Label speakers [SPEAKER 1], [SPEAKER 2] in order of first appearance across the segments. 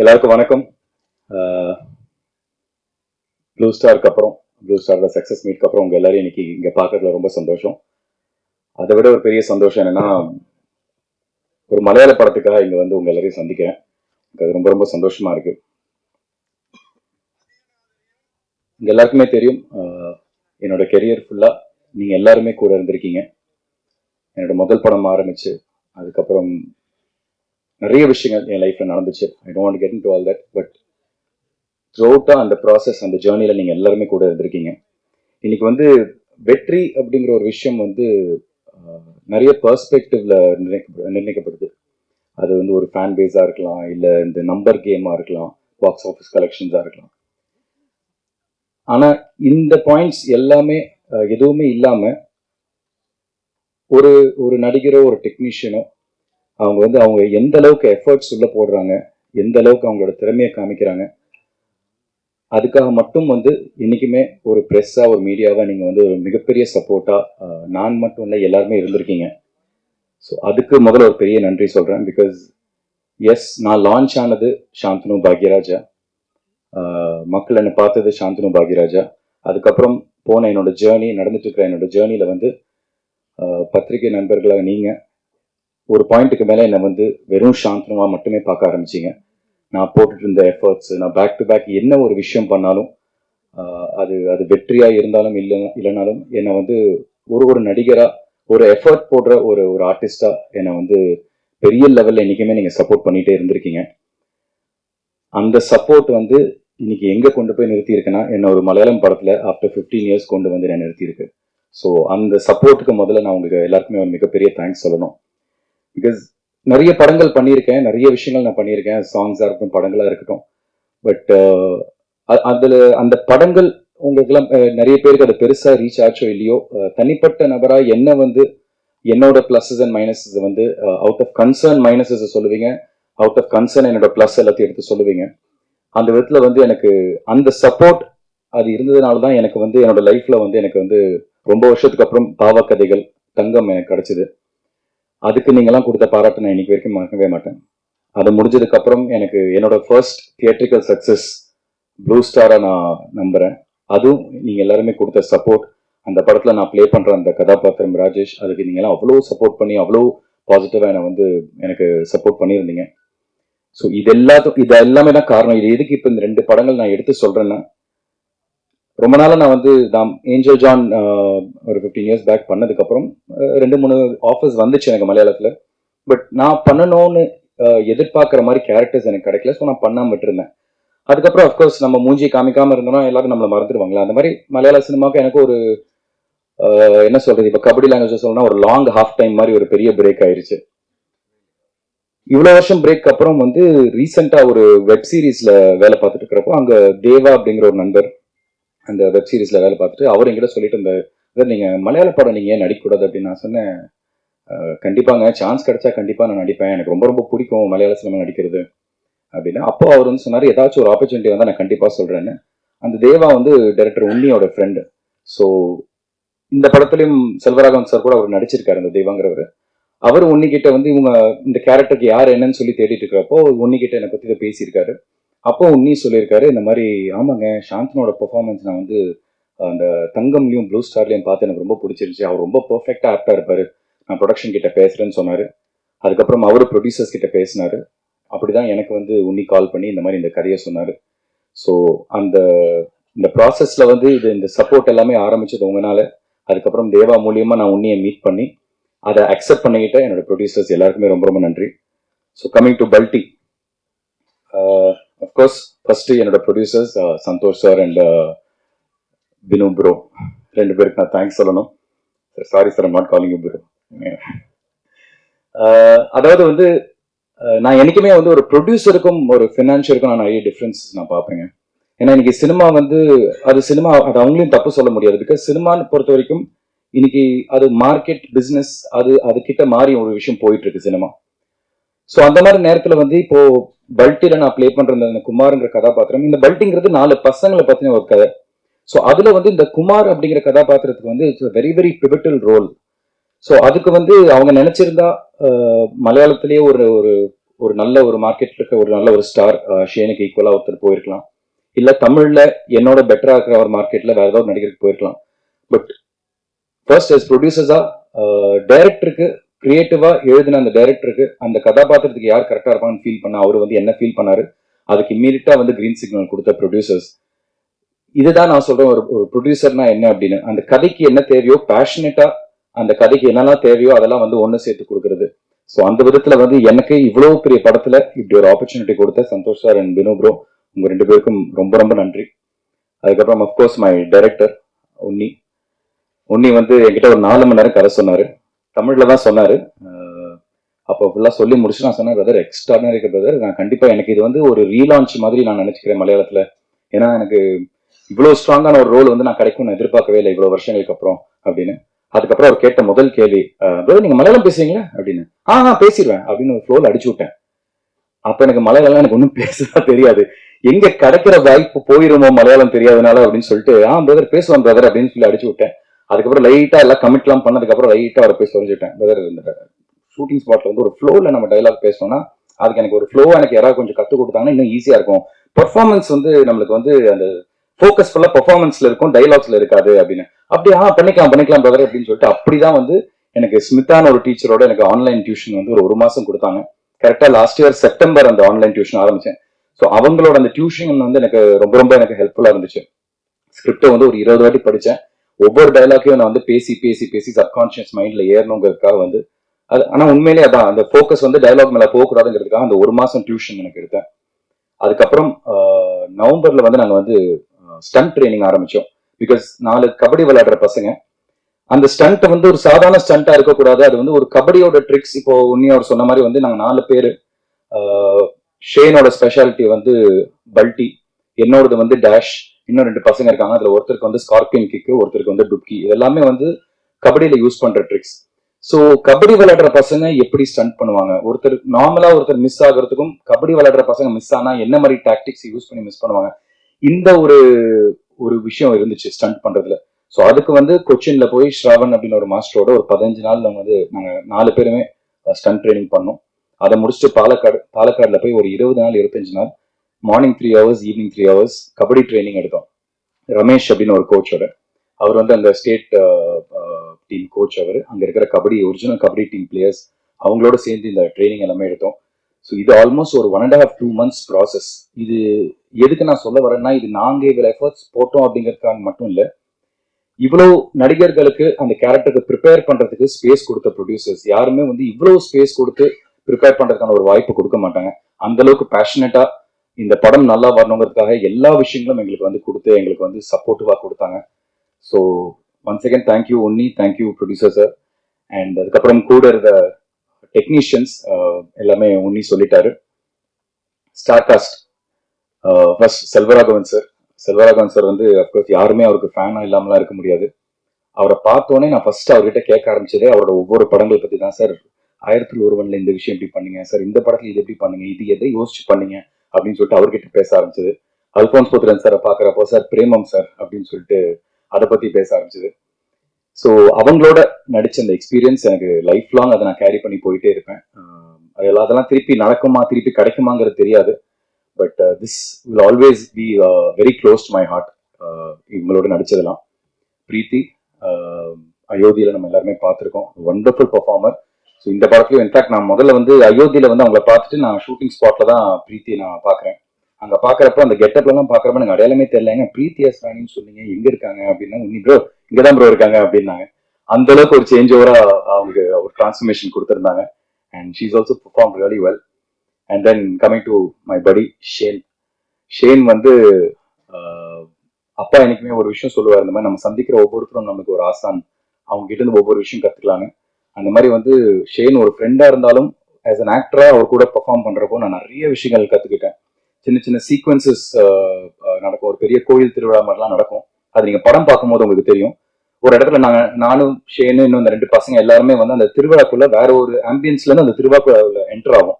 [SPEAKER 1] எல்லாருக்கும் வணக்கம். ப்ளூ ஸ்டாருக்கு அப்புறம் ப்ளூ ஸ்டாரில் சக்ஸஸ் மீட்க்கு அப்புறம் உங்கள் எல்லாரையும் இன்னைக்கு இங்கே பார்க்கறதுல ரொம்ப சந்தோஷம். அதை விட ஒரு பெரிய சந்தோஷம் என்னன்னா ஒரு மலையாள படத்துக்காக இங்கே வந்து உங்கள் எல்லாரையும் சந்திக்கிறேன். எனக்கு அது ரொம்ப ரொம்ப சந்தோஷமா இருக்கு. இங்கே எல்லாருக்குமே தெரியும் என்னோட கெரியர் ஃபுல்லாக நீங்கள் எல்லாருமே கூட இருந்திருக்கீங்க. என்னோட முதல் படம் ஆரம்பிச்சு அதுக்கப்புறம் நிறைய விஷயங்கள் என் லைஃப்ல நடந்துச்சு. I don't get to all that but த்ரூட்டா அந்த ப்ராசஸ் அந்த ஜேர்னியில நீங்க எல்லாருமே கூட இருந்திருக்கீங்க. இன்னைக்கு வந்து வெற்றி அப்படிங்கிற ஒரு விஷயம் வந்து நிறைய பெர்ஸ்பெக்டிவ்ல நிர்ணயிக்கப்படுது. அது வந்து ஒரு ஃபேன் பேஸா இருக்கலாம் இல்ல இந்த நம்பர் கேமா இருக்கலாம் பாக்ஸ் ஆஃபீஸ் கலெக்ஷன்ஸா இருக்கலாம். ஆனா இந்த பாயிண்ட்ஸ் எல்லாமே எதுவுமே இல்லாம ஒரு ஒரு நடிகரோ ஒரு டெக்னீஷியனோ அவங்க வந்து அவங்க எந்த அளவுக்கு எஃபர்ட்ஸ் உள்ள போடுறாங்க எந்த அளவுக்கு அவங்களோட திறமையை காமிக்கிறாங்க அதுக்காக மட்டும் வந்து இன்றைக்குமே ஒரு ப்ரெஸ்ஸாக ஒரு மீடியாவாக நீங்கள் வந்து ஒரு மிகப்பெரிய சப்போர்ட்டாக நான் மட்டும் இல்லை எல்லாருமே இருந்திருக்கீங்க. ஸோ அதுக்கு முதல்ல ஒரு பெரிய நன்றி சொல்கிறேன் பிகாஸ் எஸ் நான் லான்ச் ஆனது சாந்தனு பாக்யராஜா. மக்கள் என்னை பார்த்தது சாந்தனு பாக்யராஜா. அதுக்கப்புறம் போன என்னோட ஜேர்னி நடந்துட்டு இருக்கிற என்னோட ஜேர்னியில் வந்து பத்திரிகை நண்பர்களாக நீங்கள் ஒரு பாயிண்ட்டுக்கு மேலே என்னை வந்து வெறும் சாந்தனமாக மட்டுமே பார்க்க ஆரம்பிச்சிங்க. நான் போட்டுட்டு இருந்த எஃபர்ட்ஸ் நான் பேக் டு பேக் என்ன ஒரு விஷயம் பண்ணாலும் அது அது வெற்றியாக இருந்தாலும் இல்லை இல்லைனாலும் என்னை வந்து ஒரு ஒரு நடிகராக ஒரு எஃபர்ட் போடுற ஒரு ஒரு ஆர்டிஸ்டாக என்னை வந்து பெரிய லெவலில் என்றைக்குமே நீங்கள் சப்போர்ட் பண்ணிகிட்டே இருந்திருக்கீங்க. அந்த சப்போர்ட் வந்து இன்னைக்கு எங்கே கொண்டு போய் நிறுத்தி இருக்குன்னா என்ன ஒரு மலையாளம் படத்தில் ஆஃப்டர் 15 இயர்ஸ் கொண்டு வந்து என்னை நிறுத்தியிருக்கு. ஸோ அந்த சப்போர்ட்டுக்கு முதல்ல நான் உங்களுக்கு எல்லாருக்குமே ஒரு மிகப்பெரிய தேங்க்ஸ் சொல்லணும். பிகாஸ் நிறைய படங்கள் பண்ணியிருக்கேன் நிறைய விஷயங்கள் நான் பண்ணியிருக்கேன். சாங்ஸாக இருக்கட்டும் படங்களாக இருக்கட்டும். பட் அதில் அந்த படங்கள் உங்களுக்கெல்லாம் நிறைய பேருக்கு அது பெருசாக ரீச் ஆச்சோ இல்லையோ தனிப்பட்ட நபராக என்ன வந்து என்னோட ப்ளஸஸ் அண்ட் மைனஸஸ் வந்து அவுட் ஆஃப் கன்சர்ன் மைனஸஸ் சொல்லுவீங்க. அவுட் ஆஃப் கன்சர்ன் என்னோட ப்ளஸ் எல்லாத்தையும் எடுத்து சொல்லுவீங்க. அந்த விதத்தில் வந்து எனக்கு அந்த சப்போர்ட் அது இருந்ததுனால தான் எனக்கு வந்து என்னோட லைஃப்பில் வந்து எனக்கு வந்து ரொம்ப வருஷத்துக்கு அப்புறம் பாவ கதைகள் தங்கம் எனக்கு கிடச்சிது. அதுக்கு நீங்கள்லாம் கொடுத்த பாராட்டு நான் இன்னைக்கு வரைக்கும் மறக்கவே மாட்டேன். அது முடிஞ்சதுக்கப்புறம் எனக்கு என்னோட ஃபர்ஸ்ட் தியேட்ரிக்கல் சக்ஸஸ் ப்ளூ ஸ்டாராக நான் நம்புகிறேன் அதுவும் நீங்கள் எல்லாருமே கொடுத்த சப்போர்ட் அந்த படத்தில் நான் ப்ளே பண்ணுற அந்த கதாபாத்திரம் ராஜேஷ் அதுக்கு நீங்கள்லாம் அவ்வளோ சப்போர்ட் பண்ணி அவ்வளோ பாசிட்டிவாக என்னை வந்து எனக்கு சப்போர்ட் பண்ணியிருந்தீங்க. ஸோ இது எல்லாத்துக்கும் இது எல்லாமே தான் காரணம். இது எதுக்கு இப்போ இந்த ரெண்டு படங்கள் நான் எடுத்து சொல்கிறேன்னா ரொம்ப நாளாக நான் வந்து நான் ஏஞ்சல் ஜான் ஒரு ஃபிஃப்டீன் இயர்ஸ் பேக் பண்ணதுக்கப்புறம் ரெண்டு மூணு ஆஃபர்ஸ் வந்துச்சு எனக்கு மலையாளத்தில். பட் நான் பண்ணணும்னு எதிர்பார்க்குற மாதிரி கேரக்டர்ஸ் எனக்கு கிடைக்கல. ஸோ நான் பண்ணாம விட்டுருந்தேன். அதுக்கப்புறம் அஃப்கோர்ஸ் நம்ம மூஞ்சி காமிக்காமல் இருந்தோம்னா எல்லாரும் நம்மளை மறந்துடுவாங்களா அந்த மாதிரி மலையாள சினிமாவுக்கு எனக்கு ஒரு என்ன சொல்றது? இப்போ கபடி லாங்குவேஜ் சொல்லணும்னா ஒரு லாங் ஹாஃப் டைம் மாதிரி ஒரு பெரிய பிரேக் ஆயிடுச்சு இவ்வளோ வருஷம் பிரேக் அப்புறம் வந்து ரீசெண்டாக ஒரு வெப் சீரிஸ்ல வேலை பார்த்துட்டு இருக்கிறப்போ அங்கே தேவா அப்படிங்கிற ஒரு நண்பர் அந்த வெப் சீரிஸில் வேலை பார்த்துட்டு அவர் என்கிட்ட சொல்லிட்டு இருந்தார். "சார், மலையாள படம் நீங்கள் ஏன் நடிக்கக்கூடாது? அப்படின்னு நான் சொன்னேன். கண்டிப்பாங்க சான்ஸ் கிடைச்சா கண்டிப்பாக நான் நடிப்பேன். எனக்கு ரொம்ப ரொம்ப பிடிக்கும் மலையாள சினிமா நடிக்கிறது. அப்படின்னா. அப்போ அவர் வந்து சொன்னார் ஏதாச்சும் ஒரு ஆப்பர்ச்சுனிட்டி வந்தால் நான் கண்டிப்பாக சொல்கிறேன்னு அந்த தேவா வந்து டைரக்டர் உன்னியோட ஃப்ரெண்டு ஸோ இந்த படத்துலையும் செல்வராகவன் சார் கூட அவர் நடிச்சிருக்காரு அந்த தேவாங்கிறவர். அவர் உன்னிக்கிட்ட வந்து இவங்க இந்த கேரக்டருக்கு யார் என்னன்னு சொல்லி தேடிட்டு இருக்கிறப்போ உன்னிக்கிட்ட என்னை பற்றி பேசியிருக்காரு. அப்போ உன்னி சொல்லியிருக்காரு இந்த மாதிரி ஆமாங்க சாந்தனோட பெர்ஃபார்மன்ஸ் நான் வந்து அந்த தங்கம்லையும் ப்ளூ ஸ்டார்லையும் பார்த்து எனக்கு ரொம்ப பிடிச்சிருந்துச்சு. அவர் ரொம்ப பர்ஃபெக்டாக ஆக்டா இருப்பார். நான் ப்ரொடக்ஷன் கிட்ட பேசுகிறேன்னு சொன்னார். அதுக்கப்புறம் அவர் ப்ரொடியூசர்ஸ் கிட்ட பேசினாரு. அப்படிதான் எனக்கு வந்து உன்னி கால் பண்ணி இந்த மாதிரி இந்த கதையை சொன்னார். ஸோ அந்த இந்த ப்ராசஸில் வந்து இது இந்த சப்போர்ட் எல்லாமே ஆரம்பிச்சது உங்களால் அதுக்கப்புறம் தேவா மூலியமாக நான் உன்னியை மீட் பண்ணி அதை அக்செப்ட் பண்ணிக்கிட்ட என்னோட ப்ரொடியூசர்ஸ் எல்லாருக்குமே ரொம்ப ரொம்ப நன்றி. So coming to Balti of course first என்னோட producers Santhosh sir and Vinu bro ரெண்டு பேருக்கு நான் தேங்க்ஸ் சொல்லணும். Sorry sir not calling you bro அதாவது வந்து uh, நான் என்னைக்குமே வந்து ஒரு ப்ரொடியூசருக்கும் ஒரு ஃபினான்ஷியருக்கும் நான் நிறைய டிஃப்ரென்ஸ் நான் பார்ப்பேங்க. ஏன்னா இன்னைக்கு சினிமா வந்து அது சினிமா அது அவங்களையும் தப்பு சொல்ல முடியாது. பிகாஸ் சினிமான்னு பொறுத்த வரைக்கும் இன்னைக்கு அது மார்க்கெட் பிசினஸ் அது அது கிட்ட மாறி ஒரு விஷயம் போயிட்டு இருக்கு சினிமா ஸோ அந்த மாதிரி நேரத்தில் வந்து இப்போ பல்ட்டில நான் ப்ளே பண்ற இந்த குமார்ங்கிற கதாபாத்திரம். இந்த பல்ட்டிங்கிறது நாலு பசங்களை பத்தின ஒரு கதை. ஸோ அதுல வந்து இந்த குமார் அப்படிங்கிற கதாபாத்திரத்துக்கு வந்து it's very very pivotal role so அதுக்கு வந்து அவங்க நினைச்சிருந்தா மலையாளத்திலேயே ஒரு ஒரு ஒரு நல்ல ஒரு மார்க்கெட்ல இருக்க ஒரு நல்ல ஒரு ஸ்டார் ஷேனுக்கு ஈக்குவலா ஒருத்தர் போயிருக்கலாம். இல்ல தமிழ்ல என்னோட பெட்டரா இருக்கிற ஒரு மார்க்கெட்ல வேற ஏதாவது ஒரு நடிகருக்கு போயிருக்கலாம். பட் ஃபர்ஸ்ட் எஸ் ப்ரொடியூசர்ஸா டைரக்டருக்கு கிரியேட்டிவா எழுதின அந்த டைரக்டருக்கு அந்த கதாபாத்திரத்துக்கு யார் கரெக்டா இருப்பாங்கன்னு ஃபீல் பண்ண அவர் வந்து என்ன ஃபீல் பண்ணாரு? அதுக்கு இம்மீடியட்டா வந்து கிரீன் சிக்னல் கொடுத்த ப்ரொடியூசர்ஸ் இதுதான் நான் சொல்றேன் ஒரு ஒரு ப்ரொடியூசர்னா என்ன அப்படின்னு. அந்த கதைக்கு என்ன தேவையோ பேஷனேட்டா அந்த கதைக்கு என்னெல்லாம் தேவையோ அதெல்லாம் வந்து ஒன்று சேர்த்து கொடுக்கறது. ஸோ அந்த விதத்துல வந்து எனக்கு இவ்வளவு பெரிய படத்துல இப்படி ஒரு ஆப்பர்ச்சுனிட்டி கொடுத்த Santhosh sir and Vino bro உங்க ரெண்டு பேருக்கும் ரொம்ப ரொம்ப நன்றி. அதுக்கப்புறம் of course my director Unni. Unni வந்து என்கிட்ட ஒரு நாலு மணி நேரம் கதை சொன்னாரு. தமிழில் தான் சொன்னார். அப்போ ஃபுல்லாக சொல்லி முடிச்சு நான் சொன்னேன் பிரதர் எக்ஸ்ட்ராடனரி பிரதர் நான் கண்டிப்பாக எனக்கு இது வந்து ஒரு ரீலான்ச் மாதிரி நான் நினச்சிக்கிறேன் மலையாளத்தில். ஏன்னா எனக்கு இவ்வளோ ஸ்ட்ராங்கான ஒரு ரோல் வந்து நான் கிடைக்கும்னு எதிர்பார்க்கவே இல்லை இவ்வளோ வருஷங்களுக்கு அப்புறம் அப்படின்னு. அதுக்கப்புறம் அவர் கேட்ட முதல் கேள்வி பிரதர் நீங்கள் மலையாளம் பேசுவீங்களா அப்படின்னு. ஆ நான் பேசிடுவேன் அப்படின்னு ஒரு ஃப்ளோல அடிச்சு விட்டேன். அப்போ எனக்கு மலையாளம் எனக்கு ஒன்றும் பேச தெரியாது. எங்கே கிடைக்கிற வாய்ப்பு போயிருமோ மலையாளம் தெரியாதனால அப்படின்னு சொல்லிட்டு ஆ பிரதர் பேசுவேன் பிரதர் அப்படின்னு சொல்லி அடிச்சு விட்டேன். அதுக்கப்புறம் லைட்டாக எல்லாம் கமிட்லாம் பண்ணதுக்கப்புறம் லைட்டாக அவரை போய் சொல்லிட்டேன். பிரதர் இந்த ஷூட்டிங் ஸ்பாட்டில் வந்து ஒரு ஃப்ளோவில் நம்ம டைலாக் பேசணும்னா அதுக்கு எனக்கு ஒரு ஃப்ளோவாக எனக்கு யாராவது கொஞ்சம் கற்றுக் கொடுத்தாங்கன்னா இன்னும் ஈஸியாக இருக்கும். பெர்ஃபார்மன்ஸ் வந்து நம்மளுக்கு வந்து அந்த ஃபோக்கஸ் ஃபுல்லாக பெர்ஃபார்மன்ஸ்ல இருக்கும் டைலாக்ஸில் இருக்காது அப்படின்னு. அப்படி ஆ பண்ணிக்கலாம் பண்ணிக்கலாம் பிரதர் அப்படின்னு சொல்லிட்டு அப்படி தான் வந்து எனக்கு ஸ்மித்தான ஒரு டீச்சரோட எனக்கு ஆன்லைன் டியூஷன் வந்து ஒரு ஒரு மாதம் கொடுத்தாங்க. கரெக்டாக லாஸ்ட் இயர் செப்டம்பர் அந்த ஆன்லைன் டியூஷன் ஆரம்பித்தேன் ஸோ அவங்களோட அந்த டியூஷன் வந்து எனக்கு ரொம்ப ரொம்ப எனக்கு ஹெல்ப்ஃபுல்லாக இருந்துச்சு. ஸ்கிரிப்டை வந்து ஒரு இருபது வாட்டி படித்தேன் ஒவ்வொரு டைலாக்கையும் நான் வந்து பேசி பேசி பேசி சப்கான்ஷியஸ் மைண்ட்ல ஏறணுங்கிறதுக்காக வந்து அது ஆனா உண்மையிலேயே அதான் அந்த ஃபோக்கஸ் வந்து டைலாக் மேல போகக்கூடாதுங்கிறதுக்காக அந்த ஒரு மாசம் டியூஷன் எனக்கு எடுத்தேன். அதுக்கப்புறம் நவம்பர்ல வந்து நாங்க வந்து ஸ்டண்ட் ட்ரைனிங் ஆரம்பிச்சோம். பிகாஸ் நாலு கபடி விளையாடுற பசங்க அந்த ஸ்டண்ட்டை வந்து ஒரு சாதாரண ஸ்டண்ட்டா இருக்கக்கூடாது. அது வந்து ஒரு கபடியோட ட்ரிக்ஸ் இப்போ உன்னி அவர் சொன்ன மாதிரி வந்து நாங்க நாலு பேர் ஷேனோட ஸ்பெஷாலிட்டி வந்து பல்டி என்னோடது வந்து டேஷ் இன்னும் ரெண்டு பசங்க இருக்காங்க. அதுல ஒருத்தருக்கு வந்து ஸ்கார்பியன் கிக்கு ஒருத்தருக்கு வந்து டுப்கி இதெல்லாமே வந்து கபடியில யூஸ் பண்ற ட்ரிக்ஸ் ஸோ கபடி விளையாடுற பசங்க எப்படி ஸ்டண்ட் பண்ணுவாங்க? ஒருத்தர் நார்மலா ஒருத்தர் மிஸ் ஆகுறதுக்கும் கபடி விளையாடுற பசங்க மிஸ் ஆனா என்ன மாதிரி டாக்டிக்ஸ் யூஸ் பண்ணி மிஸ் பண்ணுவாங்க? இந்த ஒரு ஒரு விஷயம் இருந்துச்சு ஸ்டண்ட் பண்றதுல. ஸோ அதுக்கு வந்து கொச்சின்ல போய் ஸ்ராவன் அப்படின்னு ஒரு மாஸ்டரோட ஒரு பதினஞ்சு நாள் வந்து நாங்கள் நாலு பேருமே ஸ்டன்ட் ட்ரைனிங் பண்ணோம். அதை முடிச்சுட்டு பாலக்காடு பாலக்காடுல போய் ஒரு இருபது நாள் இருபத்தஞ்சு நாள் morning three hours evening three hours kabaddi training எடுத்தோம். ரமேஷ் அப்படின்னு ஒரு கோச்சோட அவர் வந்து அந்த ஸ்டேட் டீம் கோச் அவர். அங்க இருக்கிற kabaddi original kabaddi team players அவங்களோட சேர்ந்து இந்த ட்ரைனிங் எல்லாமே எடுத்தோம். ஸோ இது ஆல்மோஸ்ட் ஒரு one and half two months process இது எதுக்கு நான் சொல்ல வரேன்னா இது நாங்க இவ்வளோ எஃபர்ட்ஸ் போட்டோம் அப்படிங்கிறதுக்காக மட்டும் இல்லை. இவ்வளவு நடிகர்களுக்கு அந்த கேரக்டருக்கு ப்ரிப்பேர் பண்றதுக்கு ஸ்பேஸ் கொடுத்த ப்ரொடியூசர்ஸ் யாருமே வந்து இவ்வளவு ஸ்பேஸ் கொடுத்து ப்ரிப்பேர் பண்றதுக்கான ஒரு வாய்ப்பு கொடுக்க மாட்டாங்க. அந்த அளவுக்கு பேஷனட்டா இந்த படம் நல்லா வரணுங்கிறதுக்காக எல்லா விஷயங்களும் எங்களுக்கு வந்து கொடுத்து எங்களுக்கு வந்து சப்போர்ட்டிவாக கொடுத்தாங்க. So one second thank you Unni thank you producer sir and அதுக்கப்புறம் கூட இருந்த டெக்னீஷியன்ஸ் uh, எல்லாமே ஒன்னி சொல்லிட்டாரு. Star cast first Selvaraghavan sir Selvaraghavan sir வந்து அப்கோர்ஸ் யாருமே அவருக்கு ஃபேனாக இல்லாமலாம் இருக்க முடியாது. அவரை பார்த்தோன்னே நான் ஃபர்ஸ்ட் அவர்கிட்ட கேட்க ஆரம்பிச்சதே அவரோட ஒவ்வொரு படங்கள் பற்றி தான் சார் ஆயிரத்தில் ஒருவனில் இந்த விஷயம் எப்படி பண்ணீங்க. சார் இந்த படத்தில் இது எப்படி பண்ணுங்க? இது எதை யோசிச்சு பண்ணீங்க? அப்படின்னு சொல்லிட்டு அவர்கிட்ட பேச ஆரம்பிச்சது. அல்போன்ஸ் புத்திரன் சாரை பார்க்குறப்போ சார் பிரேமம் சார் அப்படின்னு சொல்லிட்டு அதை பத்தி பேச ஆரம்பிச்சது. ஸோ அவங்களோட நடிச்ச அந்த எக்ஸ்பீரியன்ஸ் எனக்கு லைஃப் லாங் அதை நான் கேரி பண்ணி போயிட்டே இருப்பேன். அது அதெல்லாம் திருப்பி நடக்குமா திருப்பி கிடைக்குமாங்கிறது தெரியாது. But this will always be very close to my heart இவங்களோட நடிச்சதெல்லாம். பிரீத்தி அயோத்தியில் அயோத்தியில நம்ம எல்லாருமே பார்த்துருக்கோம். ஒண்டர்ஃபுல் பர்ஃபார்மர் ஸோ இந்த படத்துலயும் இன்ஃபேக்ட் நான் முதல்ல வந்து அயோத்தியில வந்து அவங்கள பார்த்துட்டு நான் ஷூட்டிங் ஸ்பாட்ல தான் பிரீத்தியை நான் பார்க்குறேன். அங்க பாக்குறப்ப அந்த கெட்டப்ல எல்லாம் பாக்குறப்ப எனக்கு அடையாளமே தெரியலங்க பிரீத்தியா ராணின்னு சொன்னீங்க எங்க இருக்காங்க அப்படின்னா உன்னி ப்ரோ இங்கதான் ப்ரோ இருக்காங்க அப்படின்னாங்க. அந்த அளவுக்கு ஒரு சேஞ்ச் ஓவரா அவங்க ஒரு டிரான்ஸ்ஃபர்மேஷன் கொடுத்திருந்தாங்க. And she's also perform really well and then coming to my buddy Shane Shane வந்து அப்பா எனக்குமே ஒரு விஷயம் சொல்லுவார். இந்த மாதிரி நம்ம சந்திக்கிற ஒவ்வொருத்தரும் நமக்கு ஒரு ஆசான். அவங்க கிட்ட இருந்து ஒவ்வொரு விஷயம் கத்துக்கலான்னு அந்த மாதிரி வந்து ஷேன் ஒரு ஃப்ரெண்டாக இருந்தாலும் ஆஸ் அன் ஆக்டரா அவர் கூட பெர்ஃபார்ம் பண்றப்போ நான் நிறைய விஷயங்கள் கற்றுக்கிட்டேன் சின்ன சின்ன சீக்வன்சஸ் நடக்கும். ஒரு பெரிய கோயில் திருவிழா மாதிரிலாம் நடக்கும். அது நீங்கள் படம் பார்க்கும்போது உங்களுக்கு தெரியும். ஒரு இடத்துல நாங்கள் நானும் ஷேனு இன்னும் இந்த ரெண்டு பசங்க எல்லாருமே வந்து அந்த திருவிழாக்குள்ள வேற ஒரு ஆம்பியன்ஸ்ல இருந்து அந்த திருவிழாக்குள்ள என்டர் ஆகும்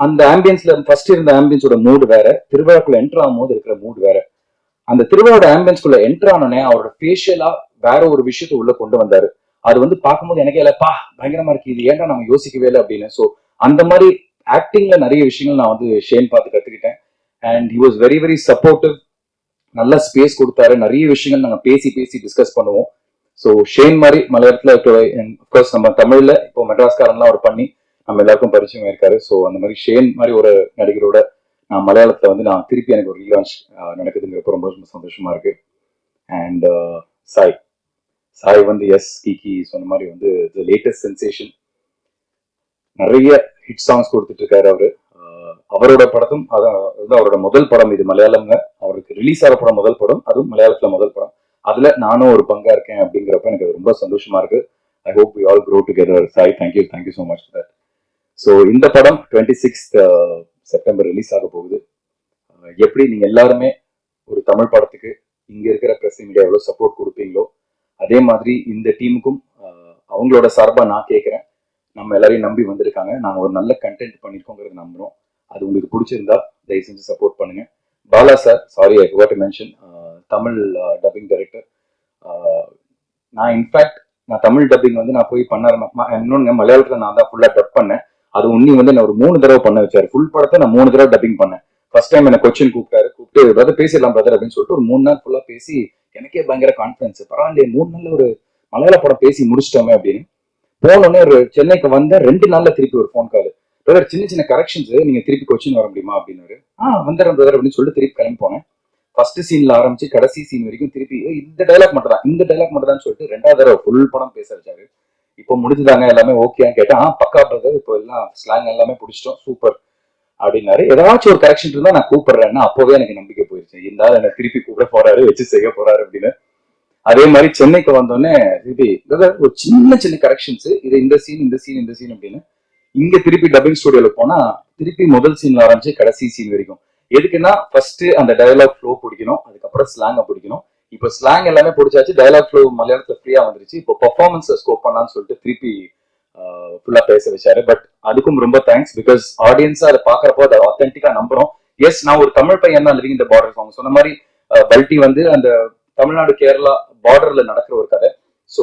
[SPEAKER 1] அந்த ஆம்பியன்ஸ்ல ஃபர்ஸ்ட் இருந்த ஆம்பியன்ஸோட மூடு வேற. திருவிழாக்குள்ள என்டர் ஆகும் போது இருக்கிற மூடு வேற. அந்த திருவிழாவோட ஆம்பியன்ஸ்குள்ள என்டர் ஆனோடனே அவரோட ஃபேஷியலா வேற ஒரு விஷயத்தை உள்ள கொண்டு வந்தாரு. அது வந்து பார்க்கும்போது எனக்கே இல்லைப்பா பயங்கரமா இருக்கு இது ஏன்டா நம்ம யோசிக்கவே இல்லை அப்படின்னு. ஸோ அந்த மாதிரி ஆக்டிங்ல நிறைய விஷயங்கள் நான் வந்து ஷேன் பார்த்து கத்துக்கிட்டேன். And he was very very supportive நல்ல ஸ்பேஸ் கொடுத்தாரு. நிறைய விஷயங்கள் நாங்கள் பேசி பேசி டிஸ்கஸ் பண்ணுவோம். ஸோ ஷேன் மாதிரி மலையாளத்தில் கோர்ஸ் நம்ம தமிழ்ல இப்போ மெட்ராஸ்காரன்லாம் அவர் பண்ணி நம்ம எல்லாருக்கும் பரிச்சயம் இருக்காரு. ஸோ அந்த மாதிரி ஷேன் மாதிரி ஒரு நடிகரோட நான் மலையாளத்தில் வந்து நான் திருப்பி எனக்கு ஒரு ரீலான்ச் நடக்குதுங்கிறப்ப ரொம்ப ரொம்ப சந்தோஷமா இருக்கு. அண்ட் சாய் சாய் வந்து எஸ் கிகி சொன்ன மாதிரி வந்து த லேட்டஸ்ட் சென்சேஷன் நிறைய ஹிட் சாங்ஸ் கொடுத்துட்டு இருக்காரு அவரு. அவரோட படத்தும் அதான் அது அவரோட முதல் படம் இது மலையாளம்ங்க. அவருக்கு ரிலீஸ் ஆகிற படம் முதல் படம் அதுவும் மலையாளத்துல முதல் படம். அதுல நானும் ஒரு பங்கா இருக்கேன் அப்படிங்கிறப்ப எனக்கு ரொம்ப சந்தோஷமா இருக்கு. I hope we all grow together Sai thank you thank you so much that so இந்த படம் டுவெண்ட்டி சிக்ஸ்த் செப்டம்பர் ரிலீஸ் ஆக போகுது. எப்படி நீங்கள் எல்லாருமே ஒரு தமிழ் படத்துக்கு இங்கே இருக்கிற ப்ரெஸ் மீடியா எவ்வளோ சப்போர்ட் கொடுப்பீங்களோ அதே மாதிரி இந்த டீமுக்கும் அவங்களோட சார்பாக நான் கேட்குறேன் நம்ம எல்லாரையும் நம்பி வந்திருக்காங்க. நாங்கள் ஒரு நல்ல கண்டென்ட் பண்ணியிருக்கோங்கிறத நம்புகிறோம் அது உங்களுக்கு பிடிச்சிருந்தா தயவு செஞ்சு சப்போர்ட் பண்ணுங்க. Bala sir sorry I what mention Tamil dubbing director நான் இன்ஃபேக்ட் நான் தமிழ் டப்பிங் வந்து நான் போய் பண்ண இன்னொன்று மலையாளத்தில் நான் தான் ஃபுல்லாக டப் பண்ணேன். அது உன்னி வந்து நான் ஒரு மூணு தடவை பண்ண வச்சாரு. ஃபுல் படத்தை நான் மூணு தடவை டப்பிங் பண்ணேன். ஃபர்ஸ்ட் டைம் என்ன கொச்சின் கூப்பிட்டாரு. கூப்பிட்டு பிரதர் பேசிடலாம் பிரதர் அப்படின்னு சொல்லிட்டு ஒரு மூணு நாள் ஃபுல்லா பேசி எனக்கே பயங்கர கான்ஃபிடன்ஸ் பரவாயில்லையே மூணு நாள்ல ஒரு மலையாள படம் பேசி முடிச்சிட்டோமே அப்படின்னு. போனோடனே ஒரு சென்னைக்கு வந்த ரெண்டு நாள்ல திருப்பி ஒரு ஃபோன் கால் பிரதர் சின்ன சின்ன கரெக்ஷன்ஸ் நீங்க திருப்பி கொச்சின் வர முடியுமா அப்படின்னு ஆ வந்துடுறேன் பிரதர் அப்படின்னு சொல்லிட்டு திருப்பி கிளம்பி போனேன். ஃபர்ஸ்ட் சீன்ல ஆரம்பிச்சு கடைசி சீன் வரைக்கும் திருப்பி இந்த டைலாக் மட்டும் தான் இந்த டைலாக் மட்டும் தான் சொல்லிட்டு ரெண்டாவது தடவை ஃபுல் படம் பேச வச்சாரு இப்போ முடிஞ்சுதாங்க எல்லாமே ஓகேன்னு கேட்டேன். "ஆ, பக்கா பிரதர் இப்போ எல்லாம் ஸ்லாங் எல்லாமே பிடிச்சிட்டோம் சூப்பர் அப்படின்னாரு. ஏதாச்சும் ஒரு கரெக்ஷன் இருந்தா நான் கூப்பிடுறேன்னா அப்போவே எனக்கு நம்பிக்கை போயிருச்சு. இருந்தாலும் என்ன திருப்பி கூப்பிட போறாரு வச்சு செய்ய போறாரு அப்படின்னு. அதே மாதிரி சென்னைக்கு வந்தோடனே திருப்பி ஒரு சின்ன சின்ன கரெக்ஷன்ஸ் இது இந்த சீன் இந்த சீன் இந்த சீன் அப்படின்னு. இங்க திருப்பி டப்பிங் ஸ்டுடியோல போனா திருப்பி முதல் சீன்ல ஆரம்பிச்சு கடைசி சீன் வரைக்கும். எதுக்குன்னா ஃபர்ஸ்ட் அந்த டயலாக் ஃப்ளோ பிடிக்கணும் அதுக்கப்புறம் ஸ்லாங்கை பிடிக்கணும். இப்போ ஸ்லாங் எல்லாமே பிடிச்சாச்சு டயலாக் ஃப்ளோ மலையாளத்துல ஃப்ரீயா வந்துருச்சு. இப்போ பர்ஃபார்மன்ஸை ஸ்கோப் பண்ணலாம்னு சொல்லிட்டு திருப்பி ஃபுல்லா பேச வச்சாரு. பட் அதுக்கும் ரொம்ப தேங்க்ஸ் பிகாஸ் ஆடியன்ஸா அதை பாக்குறப்போ அதை ஆத்தென்டிக்கா நம்புறோம். எஸ் நான் ஒரு தமிழ் பையன் தான் லிவிங் இந்த பார்டர் சாங் சொன்ன மாதிரி பல்டி வந்து அந்த தமிழ்நாடு கேரளா பார்டர்ல நடக்கிற ஒரு கதை. ஸோ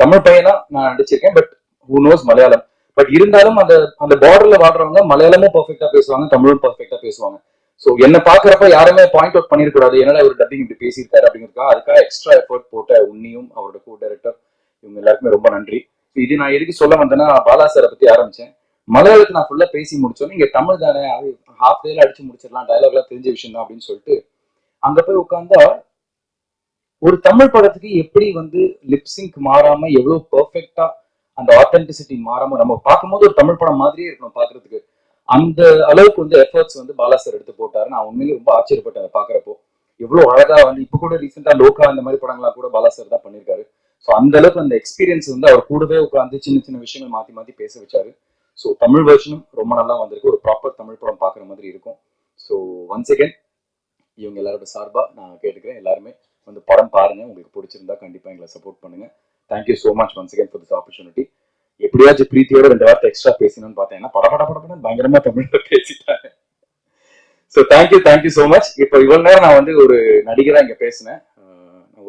[SPEAKER 1] தமிழ் பையனா நான் நடிச்சிருக்கேன் but who knows Malayalam. But இருந்தாலும் அந்த அந்த பார்டர்ல வாழ்றவங்க மலையாளமும் பர்ஃபெக்டா பேசுவாங்க தமிழும் பர்ஃபெக்டா பேசுவாங்க. ஸோ என்ன பாக்குறப்ப யாருமே பாயிண்ட் அவுட் பண்ணிருக்கூடாது என்னடா ஒரு டப்பிங் இப்படி பேசியிருக்காரு அப்படிங்கிறதுக்காக அதுக்காக எக்ஸ்ட்ரா எஃபர்ட் போட்ட உன்னியும் அவரோட கோ டைரக்டர் இவங்க எல்லாருக்குமே ரொம்ப நன்றி. இது நான் எதுக்கு சொல்ல வந்தேன்னா பாலா சாரை பத்தி ஆரம்பிச்சேன். மலையாளத்தை நான் ஃபுல்லா பேசி முடிச்சோன்னே இங்க தமிழ் தானே அது ஹாஃப் டேல அடிச்சு முடிச்சிடலாம் டயலாக்லாம் தெரிஞ்ச விஷயம் தான் அப்படின்னு சொல்லிட்டு அங்க போய் உட்கார்ந்தா ஒரு தமிழ் படத்துக்கு எப்படி வந்து லிப்சிங்க் மாறாம எவ்வளவு பெர்ஃபெக்டா அந்த ஆத்தென்டிசிட்டி மாறாம நம்ம பார்க்கும்போது ஒரு தமிழ் படம் மாதிரியே இருக்கணும் பாக்குறதுக்கு அந்த அளவுக்கு வந்து எஃபர்ட்ஸ் வந்து பாலா சார் எடுத்து போட்டாரு. நான் உண்மையிலேயே ரொம்ப ஆச்சரியப்பட்டேன் பாக்குறப்போ எவ்வளவு அழகா வந்து இப்ப கூட ரீசெண்டா லோகா அந்த மாதிரி படங்கள்லாம் கூட பாலா சார் தான் பண்ணிருக்காரு ஸோ அந்த அளவுக்கு அந்த எக்ஸ்பீரியன்ஸ் வந்து அவர் கூடவே உட்காந்து சின்ன சின்ன விஷயங்கள் மாத்தி மாத்தி பேச வச்சாரு. ஸோ தமிழ் வெர்ஷனும் ரொம்ப நல்லா வந்திருக்கு. ஒரு ப்ராப்பர் தமிழ் படம் பார்க்குற மாதிரி இருக்கும். ஸோ ஒன்ஸ் அகேன் இவங்க எல்லாரோட சார்பா நான் கேட்டுக்கிறேன். எல்லாருமே வந்து படம் பாருங்க. உங்களுக்கு பிடிச்சிருந்தா கண்டிப்பா எங்களை சப்போர்ட் பண்ணுங்க. Thank you so much once again for this opportunity எப்படியாச்சும் பிரீத்தியோட ரெண்டு வார்த்தை எக்ஸ்ட்ரா பேசணும்னு பார்த்தேன். ஏன்னா பட பட பயங்கரமாக படம் பயங்கரமா தமிழ்ல பேசிட்டாங்க so thank you thank you so much இப்போ இவ்வளவு நேரம் நான் வந்து ஒரு நடிகராக இங்க பேசினேன்.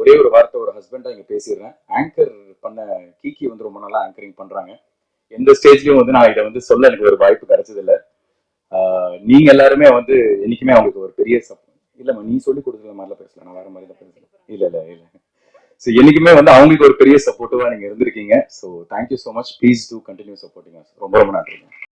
[SPEAKER 1] ஒரே ஒரு வார்த்தை ஒரு ஹஸ்பண்டா இங்க பேசிடுறேன். ஆங்கர் பண்ண கீக்கி வந்து ரொம்ப நல்லா ஆங்கரிங் பண்றாங்க. எந்த ஸ்டேஜ்லயும் வந்து நான் இதை வந்து சொல்ல எனக்கு ஒரு வாய்ப்பு கிடைச்சது இல்ல நீங்க எல்லாருமே வந்து என்னைக்குமே அவங்களுக்கு ஒரு பெரிய சப்போர்ட் இல்லம்மா நீ சொல்லி கொடுக்குற மாதிரிலாம் பேசல. நான் வேற மாதிரி தான் பேசுறேன் இல்ல இல்ல இல்ல. ஸோ என்னைக்குமே வந்து அவங்களுக்கு ஒரு பெரிய சப்போர்ட்டிவாக நீங்கள் இருந்திருக்கீங்க. So thank you so much please do continue supporting ரொம்ப ரொம்ப நன்றி